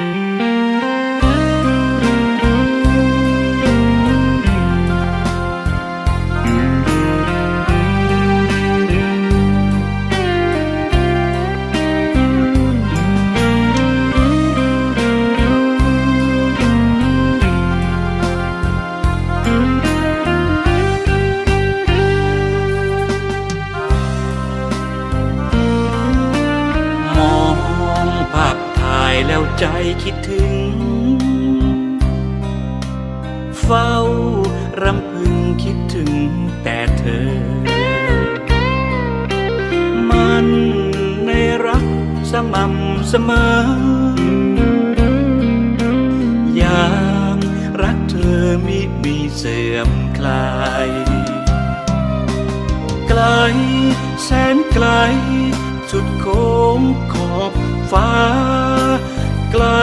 ม แล้วใจคิดถึง เฝ้ารำพึงคิดถึงแต่เธอ มันในรักสม่ำเสมอ อย่ามรักเธอมิมีเสื่อมคลาย ไกลแสนไกลสุดโค้งขอบฟ้า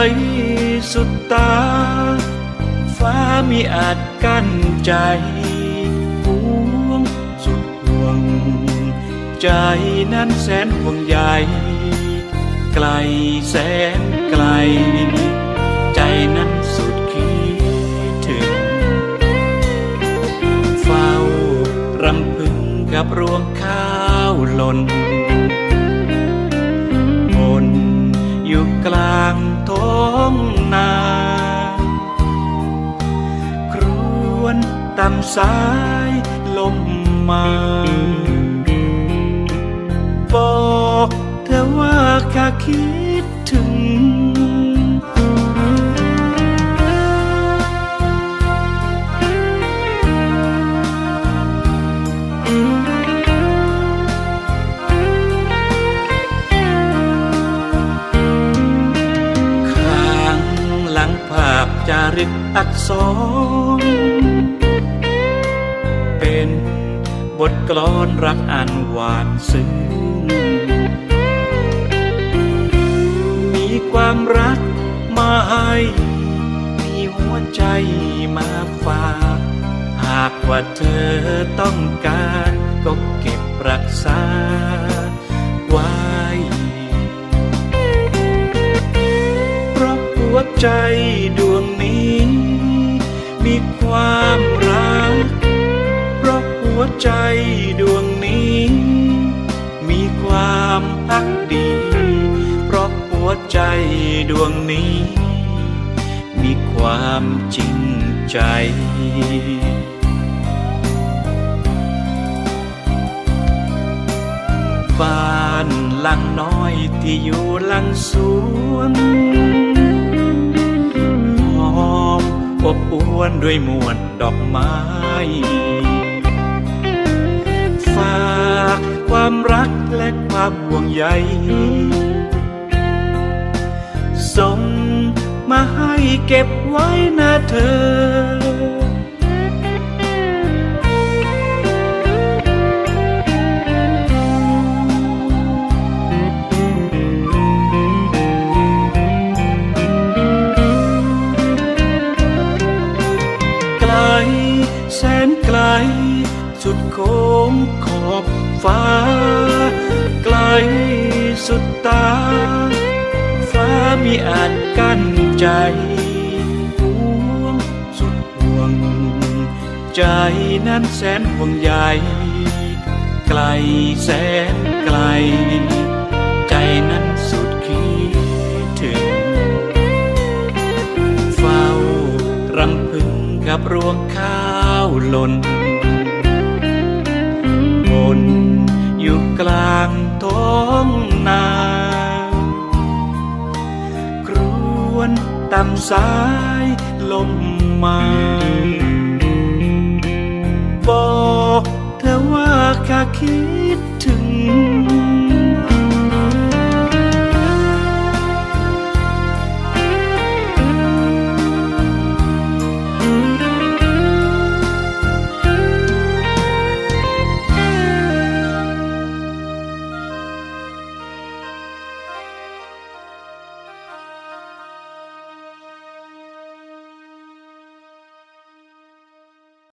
ไกลสุดตา ฟ้ามีอาจกั้นใจห่วงสุดห่วง ใจนั้นแสนห่วงใยไกลแสนไกล ใจนั้นสุดคิดถึง เฝ้ารำพึงกับรวงข้าวหล่นบนอยู่กลาง องนา ครวนตำสายลมมา บอกเธอว่าข้าคิด รึกอักษร เป็นบทกลอนรักอันหวานซึ้ง มีความรักมาให้มีหัวใจมาฝากหากว่าเธอต้องการก็เก็บรักษาไว้ เพราะหัวใจ ความรัก เพราะหัวใจดวงนี้ มีความพักดี เพราะหัวใจดวงนี้ มีความจริงใจบ้านหลังน้อยที่อยู่หลังสวน วนด้วยมวลดอกไม้ ฝากความรักและความห่วงใยส่งมาให้เก็บไว้นะเธอ มีอาจกั้นใจห่วงสุดห่วง ใจนั้นแสนห่วงใยไกลแสนไกล ใจนั้นสุดคิดถึง เฝ้ารำพึงกับรวงข้าวหล่นบนอยู่กลางท้องนา วนตามสายลมมา บอกเธอว่าข้าคิดถึง